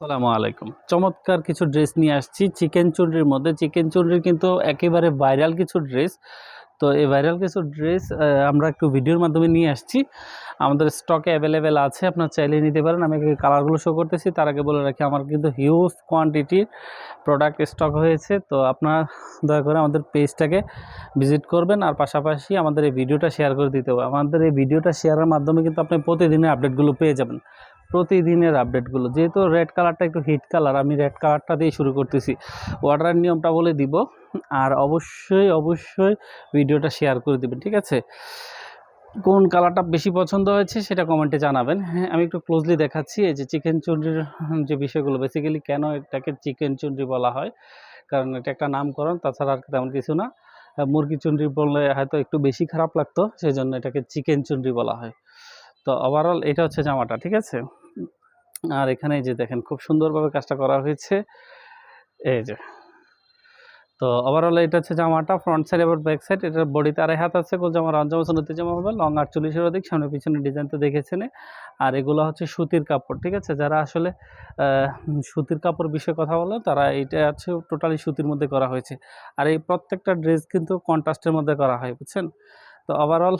আসসালামু আলাইকুম। চমৎকার কিছু ড্রেস নিয়ে আসছি। চিকেন চুনরির মধ্যে। চিকেন চুনরির কিন্তু একেবারে ভাইরাল কিছু ড্রেস তো এই ভাইরাল কিছু ড্রেস আমরা একটু ভিডিওর মাধ্যমে নিয়ে আসছি। আমাদের স্টকে অ্যাভেলেবেল আছে। আপনার চাইলে নিতে পারেন। আমি কালারগুলো শো করতেছি। তার আগে বলে রাখি, আমার কিন্তু হিউজ কোয়ান্টিটির প্রোডাক্ট স্টক হয়েছে। তো আপনারা দয়া করে আমাদের পেজটাকে ভিজিট করবেন। আর পাশাপাশি আমাদের এই ভিডিওটা শেয়ার করে দিতে হবে। আমাদের এই ভিডিওটা শেয়ারের মাধ্যমে কিন্তু আপনি প্রতিদিনের আপডেটগুলো পেয়ে যাবেন। প্রতিদিনের আপডেটগুলো যেহেতু রেড কালারটা একটু হিট কালার আমি রেড কালারটা দিয়ে শুরু করতেছি। অর্ডারের নিয়মটা বলে দিব আর অবশ্যই অবশ্যই ভিডিওটা শেয়ার করে দিবেন, ঠিক আছে? কোন কালারটা বেশি পছন্দ হয়েছে সেটা কমেন্টে জানাবেন। হ্যাঁ আমি একটু ক্লোজলি দেখাচ্ছি এই যে চিকেন চুনরির যে বিষয়গুলো বেসিক্যালি কেন এটাকে চিকেন চুনরি বলা হয়? কারণ এটা একটা নামকরণ, তাছাড়া আর তেমন কিছু না। মুরগি চুনরি বললে হয়তো একটু বেশি খারাপ লাগতো সেই জন্য এটাকে চিকেন চুনরি বলা হয়। তো ওভারঅল এটা হচ্ছে জামাটা, ঠিক আছে? আর এখানে যে দেখেন, খুব সুন্দরভাবে কাজটা করা হয়েছে। এই যে। তো ওভারঅল এটা হচ্ছে জামাটা ফ্রন্ট সাইড এবং ব্যাক সাইড এটার বডিতে আড়াই হাত আছে, গোল জামা রান জামা সুন্নতি জামা হবে লং আটচল্লিশের অধিক, সামনে পিছনে ডিজাইন তো দেখেছেন আর এগুলো হচ্ছে সুতির কাপড়, ঠিক আছে? যারা আসলে সুতির কাপড় বিষয়ে কথা বলে, তারা এটা হচ্ছে টোটালি সুতির মধ্যে করা হয়েছে। আর এই প্রত্যেকটা ড্রেস কিন্তু কন্ট্রাস্টের মধ্যে করা হয়, বুঝছেন? তো ওভারঅল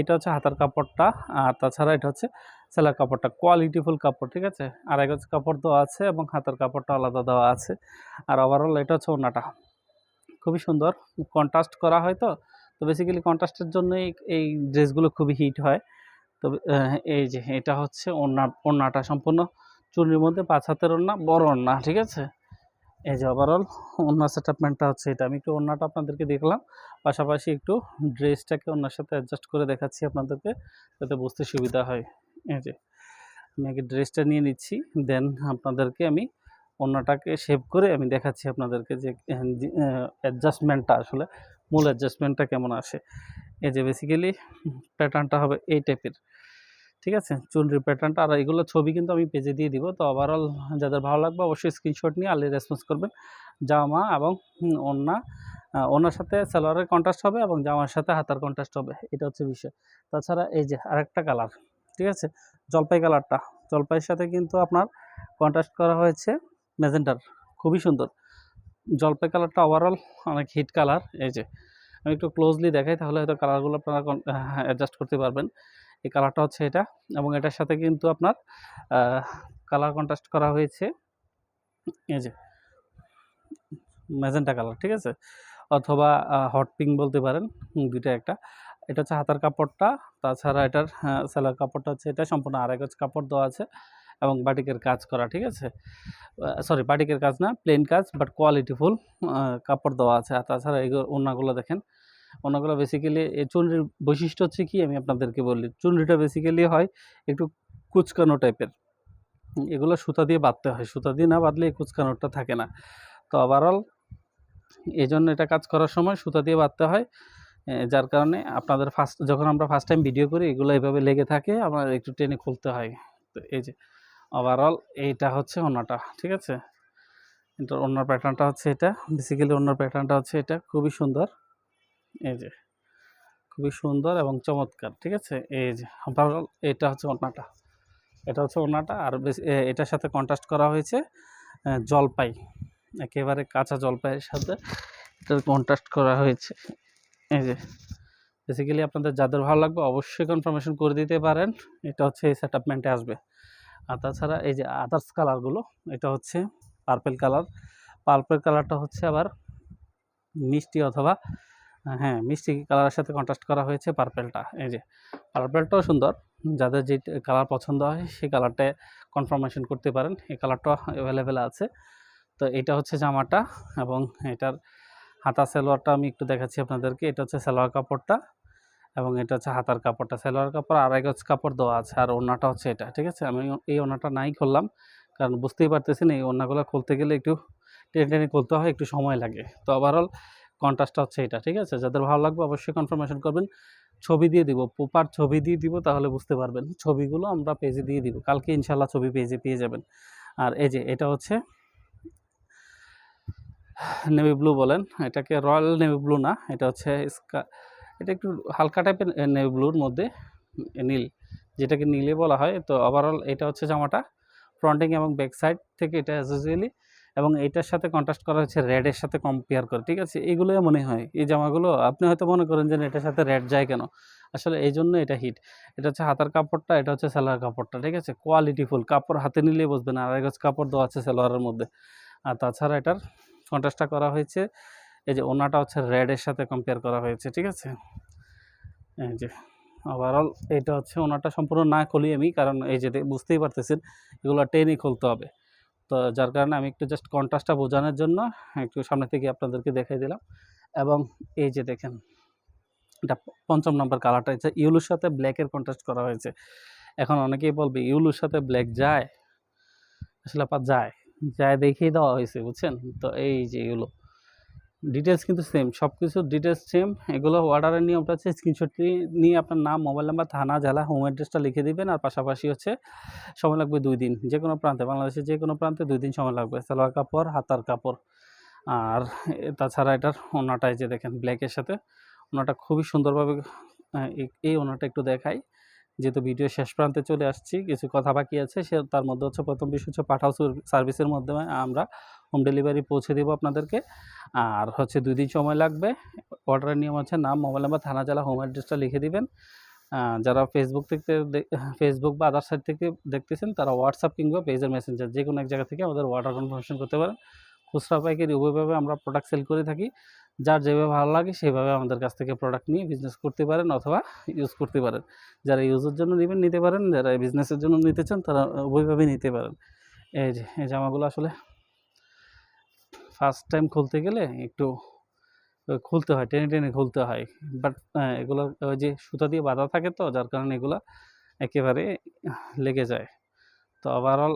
এটা হচ্ছে হাতার কাপড়টা, আর তাছাড়া এটা হচ্ছে সেলার কাপড়টা কোয়ালিটিফুল কাপড়, ঠিক আছে? আর এক হচ্ছে কাপড় দেওয়া আছে এবং হাতার কাপড়টা আলাদা দেওয়া আছে। আর ওভারঅল এটা হচ্ছে ওনাটা। খুবই সুন্দর। কন্ট্রাস্ট করা হয় তো? তো বেসিক্যালি কন্ট্রাস্টের জন্যই এই ড্রেসগুলো খুবই হিট হয়। তো এই যে এটা হচ্ছে ওড়না, ওড়নাটা সম্পূর্ণ চুরির মধ্যে পাঁচ হাতের ওড়না, বড় ওড়না, ঠিক আছে? এই যে ওভারঅল ওড়না সেটআপমেন্টটা হচ্ছে এটা। আমি একটু ওড়নাটা আপনাদেরকে দেখলাম, পাশাপাশি একটু ড্রেসটাকে ওনার সাথে অ্যাডজাস্ট করে দেখাচ্ছি আপনাদেরকে, যাতে বুঝতে সুবিধা হয়। এই যে, আমি আগে ড্রেসটা নিয়ে নিচ্ছি দেন আপনাদেরকে আমি অন্যটাকে শেভ করে আমি দেখাচ্ছি আপনাদেরকে যে অ্যাডজাস্টমেন্টটা আসলে, মূল অ্যাডজাস্টমেন্টটা কেমন আসে। এই যে বেসিক্যালি প্যাটার্নটা হবে এই টাইপের ঠিক আছে? চুনরির প্যাটার্নটা আর এগুলো ছবি কিন্তু আমি পেজে দিয়ে দিব। তো ওভারঅল যাদের ভালো লাগবে অবশ্যই স্ক্রিনশট নিয়ে আর্লি রেসপন্স করবেন। জামা এবং আহ, ওড়নার সাথে সালোয়ারের কন্ট্রাস্ট হবে এবং জামার সাথে হাতার কন্ট্রাস্ট হবে। এটা হচ্ছে বিষয়। তাছাড়া এই যে আরেকটা কালার ঠিক আছে? জলপাই কালারটা জলপাইয়ের সাথে কিন্তু আপনার কন্ট্রাস্ট করা হয়েছে ম্যাজেন্টার। খুবই সুন্দর। জলপাই কালারটা ওভারঅল অনেক হিট কালার এই যে আমি একটু ক্লোজলি দেখাই তাহলে হয়তো কালারগুলো আপনারা অ্যাডজাস্ট করতে পারবেন। এই কালারটা হচ্ছে এটা এবং এটার সাথে কিন্তু আপনার কালার কন্ট্রাস্ট করা হয়েছে। এই যে ম্যাজেন্টা কালার ঠিক আছে? অথবা হট পিঙ্ক বলতে পারেন দুইটা একটা। এটা হচ্ছে হাতার কাপড়টা, তাছাড়া এটার সেলার কাপড়টা হচ্ছে এটা, সম্পূর্ণ আড়াই গজ কাপড় দেওয়া আছে এবং বাটিকের কাজ করা, ঠিক আছে? সরি বাটিকের কাজ না প্লেন কাজ বাট কোয়ালিটিফুল কাপড় দেওয়া আছে। আর তাছাড়া এই ওনাগুলো দেখেন ওনাগুলো বেসিক্যালি এই চুনরির বৈশিষ্ট্য হচ্ছে কি? আমি আপনাদেরকে বলি চুনরিটা বেসিক্যালি হয় একটু কুচকানো টাইপের এগুলো সুতা দিয়ে বাঁধতে হয়। সুতা দিয়ে না বাঁধলে এই কুচকানোটা থাকে না। তো ওভারঅল এই জন্য এটা কাজ করার সময় সুতা দিয়ে বাঁধতে হয়। যার কারণে আপনাদের ফার্স্ট যখন আমরা ফার্স্ট টাইম ভিডিও করি, এগুলো এভাবে লেগে থাকে, আমরা একটু টেনে খুলতে হয়। তো এই যে ওভারঅল এইটা হচ্ছে ওনাটা ঠিক আছে? এটা ওনার প্যাটার্নটা হচ্ছে এটা। বেসিক্যালি ওনার প্যাটার্নটা হচ্ছে এটা। খুবই সুন্দর। এই যে, খুবই সুন্দর এবং চমৎকার, ঠিক আছে? এই যে ওভারঅল এটা হচ্ছে ওনাটা এটা হচ্ছে ওনাটা আর এটার সাথে কন্ট্রাস্ট করা হয়েছে জলপাই, একেবারে কাঁচা জলপাইয়ের সাথে এটার কন্ট্রাস্ট করা হয়েছে। এই যে বেসিক্যালি আপনাদের যাদের ভালো লাগবে অবশ্যই কনফার্মেশন করে দিতে পারেন, এটা হচ্ছে এই সেটআপমেন্টে আসবে। আর তাছাড়া এই যে আদার্স কালারগুলো এটা হচ্ছে পার্পেল কালার পার্পেল কালারটা হচ্ছে আবার মিষ্টি অথবা হ্যাঁ মিষ্টি কালারের সাথে কন্ট্রাস্ট করা হয়েছে পার্পেলটা এই যে পার্পেলটাও সুন্দর। যাদের যে কালার পছন্দ হয়, সেই কালারটা কনফার্মেশন করতে পারেন। এই কালারটা অ্যাভেলেবেল আছে। তো এটা হচ্ছে জামাটা এবং এটার হাতা সালোয়ারটা আমি একটু দেখাচ্ছি আপনাদেরকে। এটা হচ্ছে সালোয়ার কাপড়টা এবং এটা হচ্ছে হাতার কাপড়টা। সালোয়ার কাপড় আড়াই গজ কাপড় দেওয়া আছে আর ওড়নাটা হচ্ছে এটা, ঠিক আছে? আমি এই ওড়নাটা নাই খুললাম কারণ বুঝতেই পারতেছেন এই ওড়নাগুলো খুলতে গেলে একটু টেনে টেনে খুলতে হয়, একটু সময় লাগে। তো ওভারঅল কন্ট্রাস্টটা হচ্ছে এটা, ঠিক আছে? যাদের ভালো লাগবে অবশ্যই কনফার্মেশন করবেন। ছবি দিয়ে দিব প্রপার ছবি দিয়ে দিব তাহলে বুঝতে পারবেন। ছবিগুলো আমরা পেজে দিয়ে দিব, কালকে ইনশাল্লাহ ছবি পেজে পেয়ে যাবেন। আর এই যে এটা হচ্ছে নেভি ব্লু বলেন, এটাকে রয়্যাল নেভি ব্লু না, এটা হচ্ছে স্কা এটা একটু হালকা টাইপের নেভি ব্লুর মধ্যে নীল, যেটাকে নীলে বলা হয়। তো ওভারঅল এটা হচ্ছে জামাটা ফ্রন্টিং এবং ব্যাক সাইড থেকে এটা অ্যাসোসিয়ালি এবং এইটার সাথে কন্ট্রাস্ট করা হয়েছে রেডের সাথে কম্পেয়ার করে, ঠিক আছে? এগুলোই মনে হয়। এই জামাগুলো আপনি হয়তো মনে করেন যে এটার সাথে রেড যায় কেন? আসলে এই জন্য এটা হিট এটা হচ্ছে হাতার কাপড়টা, এটা হচ্ছে সেলোয়ার কাপড়টা, ঠিক আছে? কোয়ালিটিফুল কাপড় হাতে নিলেই বুঝবেন। আড়াই গজ কাপড় দেওয়া আছে সেলোয়ারের মধ্যে। আর তাছাড়া এটার কন্ট্রাস্টটা করা হয়েছে, এই যে ওনাটা হচ্ছে রেডের সাথে কম্পেয়ার করা হয়েছে, ঠিক আছে? এই যে ওভারঅল এটা হচ্ছে ওনাটা সম্পূর্ণ না খুলি আমি, কারণ এই যে বুঝতেই পারতেছেন, এগুলো টেনে খুলতে হবে। তো যার কারণে আমি একটু জাস্ট কন্ট্রাস্টটা বোঝানোর জন্য একটু সামনে থেকে আপনাদেরকে দেখাই দিলাম। এবং এই যে দেখেন, এটা পঞ্চম নম্বর কালারটা হচ্ছে ইউলুর সাথে ব্ল্যাকের কন্ট্রাস্ট করা হয়েছে। এখন অনেকেই বলবে ইউলুর সাথে ব্ল্যাক যায়? আসলে আপা যায় যায় দেখিয়ে দেওয়া হয়েছে, বুঝছেন? তো এই যে এগুলো ডিটেলস কিন্তু সেম সব কিছুর ডিটেলস সেম এগুলো অর্ডারের নিয়মটা হচ্ছে স্ক্রিনশট নিয়ে আপনার নাম মোবাইল নাম্বার থানা, জেলা হোম অ্যাড্রেসটা লিখে দিবেন আর পাশাপাশি হচ্ছে সময় লাগবে দুই দিন। যে কোনো প্রান্তে, বাংলাদেশের যে কোনো প্রান্তে দুই দিন সময় লাগবে। সালোয়ার কাপড়, হাতার কাপড়। আর তাছাড়া এটার ওনাটাই যে দেখেন ব্ল্যাকের সাথে। ওনাটা খুবই সুন্দরভাবে এই- এই ওনাটা একটু দেখাই। যেহেতু ভিডিও শেষ প্রান্তে চলে আসছি, কিছু কথা বাকি আছে, সে তার মধ্যে হচ্ছে প্রথম বিষয় হচ্ছে পাঠাও সার্ভিসের মাধ্যমে আমরা হোম ডেলিভারি পৌঁছে দেবো আপনাদেরকে। আর হচ্ছে দুই দিন সময় লাগবে। অর্ডারের নিয়ম হচ্ছে নাম, মোবাইল নাম্বার, থানা, জেলা, হোম অ্যাড্রেসটা লিখে দিবেন। যারা ফেসবুক থেকে ফেসবুক বা আদার সাইট থেকে দেখতেছেন, তারা হোয়াটসঅ্যাপ কিংবা পেজের মেসেঞ্জার যে কোনো এক জায়গা থেকে আমাদের অর্ডার কনফার্মেশন করতে পারেন। খুচরা পাইকারি উভয়ভাবে আমরা প্রোডাক্ট সেল করে থাকি। যার যেভাবে ভালো লাগে, সেভাবে আমাদের কাছ থেকে প্রোডাক্ট নিয়ে বিজনেস করতে পারেন অথবা ইউজ করতে পারেন। যারা ইউজের জন্য নেবেন, নিতে পারেন। যারা বিজনেসের জন্য নিতে চান, তারা উভয়ভাবে নিতে পারেন। এই যে, এই জামাগুলো আসলে ফার্স্ট টাইম খুলতে গেলে একটু খুলতে হয়, টেনে টেনে খুলতে হয়। বাট এগুলো, ওই যে সুতা দিয়ে বাঁধা থাকে তো, যার কারণে এগুলো একেবারে লেগে যায়। তো ওভারঅল